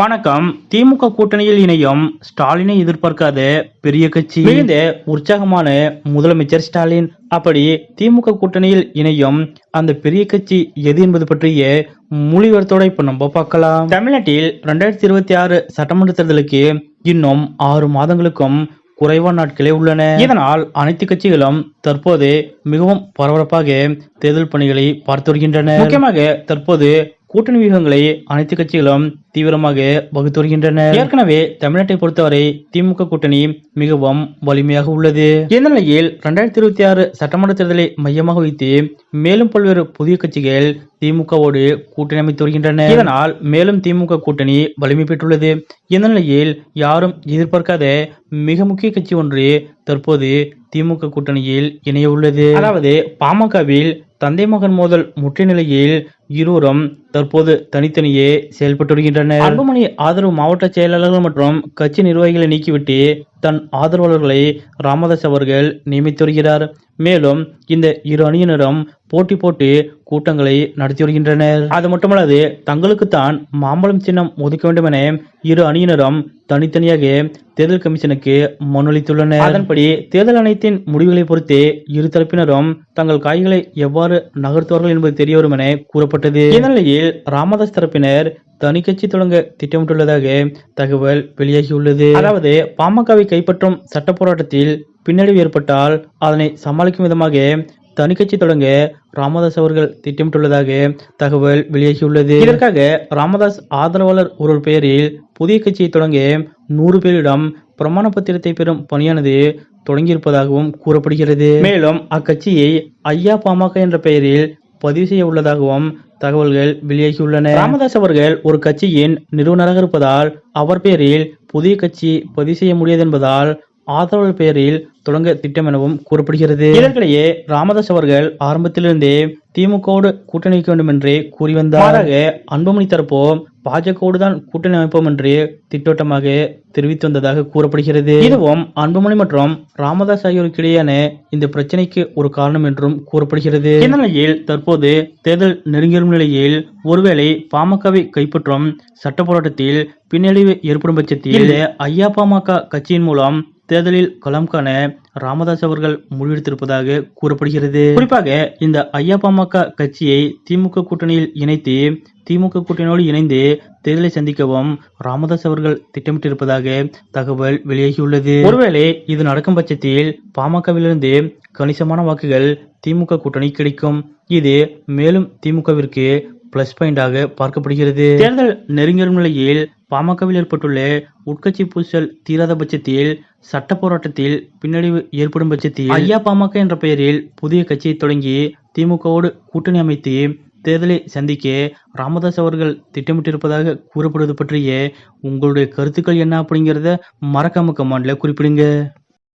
வணக்கம். திமுக கூட்டணியில் இணையும் ஸ்டாலினை எதிர்பார்க்காத பெரிய கட்சி மிகுந்த உற்சாகமான முதலமைச்சர் ஸ்டாலின். அப்படி திமுக கூட்டணியில் இணையும் அந்த பெரிய கட்சி எது என்பது பற்றிய மொழிவரத்தோட இப்ப நம்ம பார்க்கலாம். தமிழ்நாட்டில் ரெண்டாயிரத்தி இருபத்தி ஆறு சட்டமன்ற தேர்தலுக்கு இன்னும் ஆறு மாதங்களுக்கும் குறைவான நாட்களே உள்ளன. இதனால் அனைத்து கட்சிகளும் தற்போது மிகவும் பரபரப்பாக தேர்தல் பணிகளை பார்த்து வருகின்றன முக்கியமாக தற்போது கூட்டணி வியூகங்களை அனைத்து கட்சிகளும் தீவிரமாக வகுத்து வருகின்றன ஏற்கனவே தமிழ்நாட்டை பொறுத்தவரை திமுக கூட்டணி மிகவும் வலிமையாக உள்ளது. இந்த நிலையில் இரண்டாயிரத்தி இருபத்தி ஆறு சட்டமன்ற தேர்தலை மையமாக வைத்து மேலும் பல்வேறு புதிய கட்சிகள் திமுகவோடு கூட்டணி அமைத்து வருகின்றன. இதனால் மேலும் திமுக கூட்டணி வலிமை பெற்றுள்ளது. இந்த நிலையில் யாரும் எதிர்பார்க்காத மிக முக்கிய கட்சி ஒன்று தற்போது திமுக கூட்டணியில் இணைய உள்ளது. அதாவது பாமகவில் தந்தை மகன் மோதல் முற்றிய நிலையில் இருவரும் தற்போது தனித்தனியே செயல்பட்டு வருகின்றனர். அன்புமணி ஆதரவு மாவட்ட செயலாளர்கள் மற்றும் கட்சி நிர்வாகிகளை நீக்கிவிட்டு தன் ஆதரவாளர்களை ராமதாஸ் அவர்கள் நியமித்து வருகிறார் மேலும் இந்த இரு அணியினரும் போட்டி போட்டு கூட்டங்களை நடத்தி வருகின்றனர். அது மட்டுமல்லாது தங்களுக்குத்தான் மாம்பழம் சின்னம் ஒதுக்க வேண்டும் என இரு அணியினரும் தனித்தனியாக தேர்தல் கமிஷனுக்கு மனுளித்துள்ளனர் அதன்படி தேர்தல் ஆணையத்தின் முடிவுகளை பொறுத்தே இரு தரப்பினரும் தங்கள் காய்களை எவ்வாறு நகர்த்துவார்கள் என்பது தெரியவரும் என கூறப்பட்டது. இந்நிலையில் ராமதாஸ் தரப்பினர் தனி கட்சி தொடங்க திட்டமிட்டுள்ளதாக தகவல் வெளியாகியுள்ளது. அதாவது பாமகவை கைப்பற்றும் சட்ட போராட்டத்தில் பின்னடைவு ஏற்பட்டால் அதனை சமாளிக்கும் விதமாக தனி கட்சி தொடங்க ராமதாஸ் அவர்கள் திட்டமிட்டுள்ளதாக தகவல் வெளியாகியுள்ளது. இதற்காக ராமதாஸ் ஆதரவாளர் ஒரு பெயரில் புதிய கட்சியை தொடங்க நூறு பேரிடம் பிரமாண பத்திரத்தை பெறும் பணியானது தொடங்கியிருப்பதாகவும் கூறப்படுகிறது. மேலும் அக்கட்சியை ஐயா பாமக என்ற பெயரில் பதிவு செய்ய உள்ளதாகவும் தகவல்கள் வெளியாகியுள்ளன. ராமதாஸ் அவர்கள் ஒரு கட்சியின் நிறுவனராக இருப்பதால் அவர் பேரில் புதிய கட்சி பதிவு செய்ய முடியாது என்பதால் ஆதரவு பெயரில் தொடங்க திட்டம் எனவும் கூறப்படுகிறது. இதற்கிடையே ராமதாஸ் அவர்கள் ஆரம்பத்திலிருந்தே திமுகவோடு கூட்டணி வைக்க வேண்டும் என்றே கூறி வந்தார். அன்புமணி தரப்போ பாஜகவோடு தான் கூட்டணி அமைப்போம் என்று திட்டோட்டமாக தெரிவித்து வந்ததாக கூறப்படுகிறது. இதுவும் அன்புமணி மற்றும் ராமதாஸ் ஆகியோருக்கு இடையேயான இந்த பிரச்சனைக்கு ஒரு காரணம் என்றும் கூறப்படுகிறது. இந்நிலையில் தற்போது தேர்தல் நெருங்கிவரும் நிலையில் ஒருவேளை பாமகவை கைப்பற்றும் சட்ட போராட்டத்தில் பின்னடைவு ஏற்படும் பட்சத்தில் ஐயா பாமக கட்சியின் மூலம் தேர்தலில் களம் காண ராமதாஸ் அவர்கள் முடிவெடுத்திருப்பதாக கூறப்படுகிறது. குறிப்பாக இந்த ஐயா பாமக கட்சியை திமுக கூட்டணியில் இணைத்து திமுக கூட்டணியோடு இணைந்து தேர்தலை சந்திக்கவும் ராமதாஸ் அவர்கள் திட்டமிட்டிருப்பதாக தகவல் வெளியாகியுள்ளது. ஒருவேளை இது நடக்கும் பட்சத்தில் பாமகவிலிருந்து கணிசமான வாக்குகள் திமுக கூட்டணி கிடைக்கும். இது மேலும் திமுகவிற்கு பிளஸ் பாயிண்டாக பார்க்கப்படுகிறது. தேர்தல் நெருங்கிடும் நிலையில் பாமகவில் ஏற்பட்டுள்ள உட்கட்சி பூசல் தீராத பட்சத்தில் சட்ட போராட்டத்தில் பின்னடைவு ஏற்படும் பட்சத்தில் ஐயா பாமக என்ற பெயரில் புதிய கட்சியை தொடங்கி திமுகவோடு கூட்டணி அமைத்து தேர்தலை சந்திக்க ராமதாஸ் அவர்கள் திட்டமிட்டிருப்பதாக கூறப்படுவது பற்றிய உங்களுடைய கருத்துக்கள் என்ன அப்படிங்கிறத மறக்காம கமாண்ட்ல குறிப்பிடுங்க.